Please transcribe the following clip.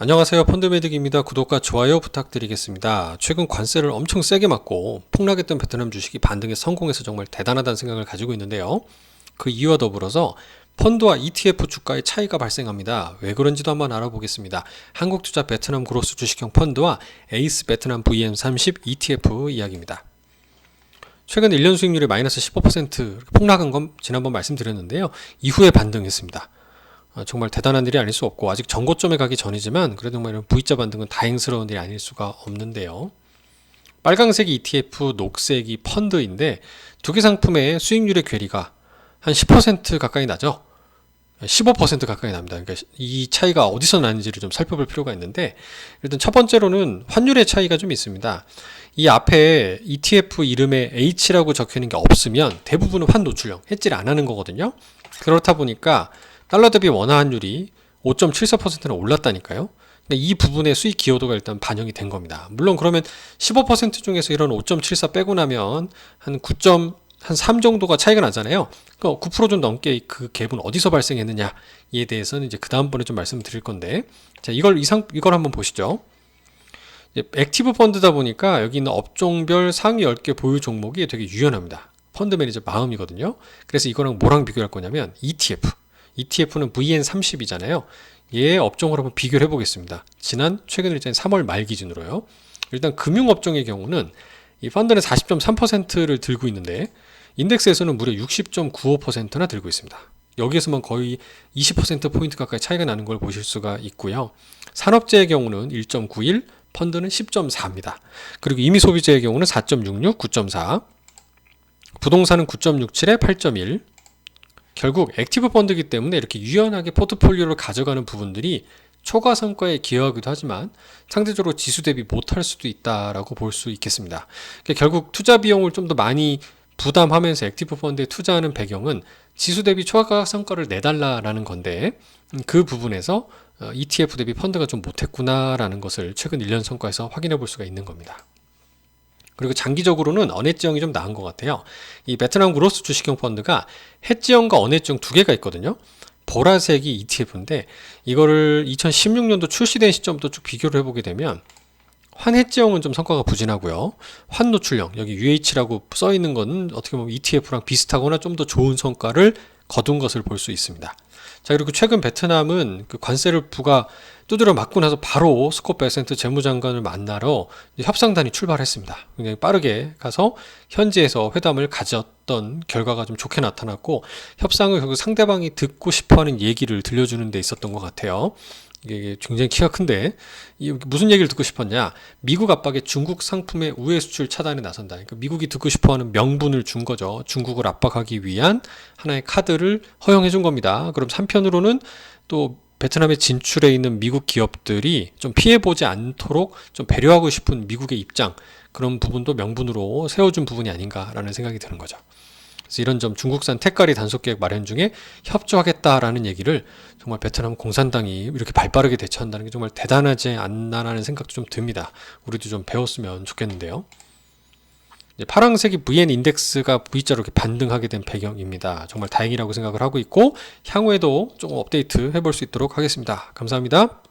안녕하세요. 펀드메딕입니다. 구독과 좋아요 부탁드리겠습니다. 최근 관세를 엄청 세게 맞고 폭락했던 베트남 주식이 반등에 성공해서 정말 대단하다는 생각을 가지고 있는데요. 그 이유와 더불어서 펀드와 ETF 주가의 차이가 발생합니다. 왜 그런지도 한번 알아보겠습니다. 한국투자 베트남 그로스 주식형 펀드와 에이스 베트남 VM30 ETF 이야기입니다. 최근 1년 수익률이 마이너스 15% 폭락한 건 지난번 말씀드렸는데요. 이후에 반등했습니다. 어, 정말 대단한 일이 아닐 수 없고 아직 전고점에 가기 전이지만 그래도 정말 이런 V자 반등은 다행스러운 일이 아닐 수가 없는데요. 빨강색이 ETF, 녹색이 펀드인데 두 개 상품의 수익률의 괴리가 한 10% 가까이 나죠. 15% 가까이 납니다. 그러니까 이 차이가 어디서 나는지를 좀 살펴볼 필요가 있는데 일단 첫 번째로는 환율의 차이가 좀 있습니다. 이 앞에 ETF 이름에 H라고 적혀 있는 게 없으면 대부분은 환 노출형, 해지를 안 하는 거거든요. 그렇다 보니까 달러 대비 원화 환율이 5.74%나 올랐다니까요. 이 부분의 수익 기여도가 일단 반영이 된 겁니다. 물론 그러면 15% 중에서 이런 5.74 빼고 나면 한 9. 한3 정도가 차이가 나잖아요. 그러니까 9%좀 넘게 그 갭은 어디서 발생했느냐에 대해서는 이제 그 다음번에 좀 말씀드릴 건데, 자 이걸 이상 이걸 한번 보시죠. 액티브 펀드다 보니까 여기 있는 업종별 상위 10개 보유 종목이 되게 유연합니다. 펀드 매니저 마음이거든요. 그래서 이거랑 뭐랑 비교할 거냐면 ETF. ETF는 VN30이잖아요. 얘 업종을 한번 비교를 해보겠습니다. 지난 최근 일자인 3월 말 기준으로요. 일단 금융업종의 경우는 이 펀드는 40.3%를 들고 있는데 인덱스에서는 무려 60.95%나 들고 있습니다. 여기에서만 거의 20%포인트 가까이 차이가 나는 걸 보실 수가 있고요. 산업재의 경우는 1.91, 펀드는 10.4입니다. 그리고 이미 소비재의 경우는 4.66, 9.4, 부동산은 9.67에 8.1, 결국 액티브 펀드이기 때문에 이렇게 유연하게 포트폴리오를 가져가는 부분들이 초과 성과에 기여하기도 하지만 상대적으로 지수 대비 못할 수도 있다라고 볼 수 있겠습니다. 그러니까 결국 투자 비용을 좀 더 많이 부담하면서 액티브 펀드에 투자하는 배경은 지수 대비 초과 성과를 내달라라는 건데 그 부분에서 ETF 대비 펀드가 좀 못했구나라는 것을 최근 1년 성과에서 확인해 볼 수가 있는 겁니다. 그리고 장기적으로는 언해지형이 좀 나은 것 같아요. 이 베트남 그로스 주식형 펀드가 해지형과 언해지형 두 개가 있거든요. 보라색이 ETF인데 이거를 2016년도 출시된 시점부터 쭉 비교를 해보게 되면 환해지형은 좀 성과가 부진하고요. 환노출형 여기 UH라고 써 있는 거는 어떻게 보면 ETF랑 비슷하거나 좀 더 좋은 성과를 거둔 것을 볼 수 있습니다. 자 그리고 최근 베트남은 그 관세를 부가 두드려 맞고 나서 바로 스콧 베센트 재무장관을 만나러 협상단이 출발했습니다. 굉장히 빠르게 가서 현지에서 회담을 가졌던 결과가 좀 좋게 나타났고 협상을 결국 상대방이 듣고 싶어하는 얘기를 들려주는 데 있었던 것 같아요. 이게 굉장히 키가 큰데 무슨 얘기를 듣고 싶었냐? 미국 압박에 중국 상품의 우회 수출 차단에 나선다. 그러니까 미국이 듣고 싶어하는 명분을 준 거죠. 중국을 압박하기 위한 하나의 카드를 허용해 준 겁니다. 그럼 한편으로는 또 베트남에 진출해 있는 미국 기업들이 좀 피해 보지 않도록 좀 배려하고 싶은 미국의 입장 그런 부분도 명분으로 세워준 부분이 아닌가라는 생각이 드는 거죠. 그래서 이런 점 중국산 택가리 단속 계획 마련 중에 협조하겠다라는 얘기를 정말 베트남 공산당이 이렇게 발빠르게 대처한다는 게 정말 대단하지 않나라는 생각도 좀 듭니다. 우리도 좀 배웠으면 좋겠는데요. 파랑색이 VN 인덱스가 V자로 이렇게 반등하게 된 배경입니다. 정말 다행이라고 생각을 하고 있고 향후에도 조금 업데이트 해볼 수 있도록 하겠습니다. 감사합니다.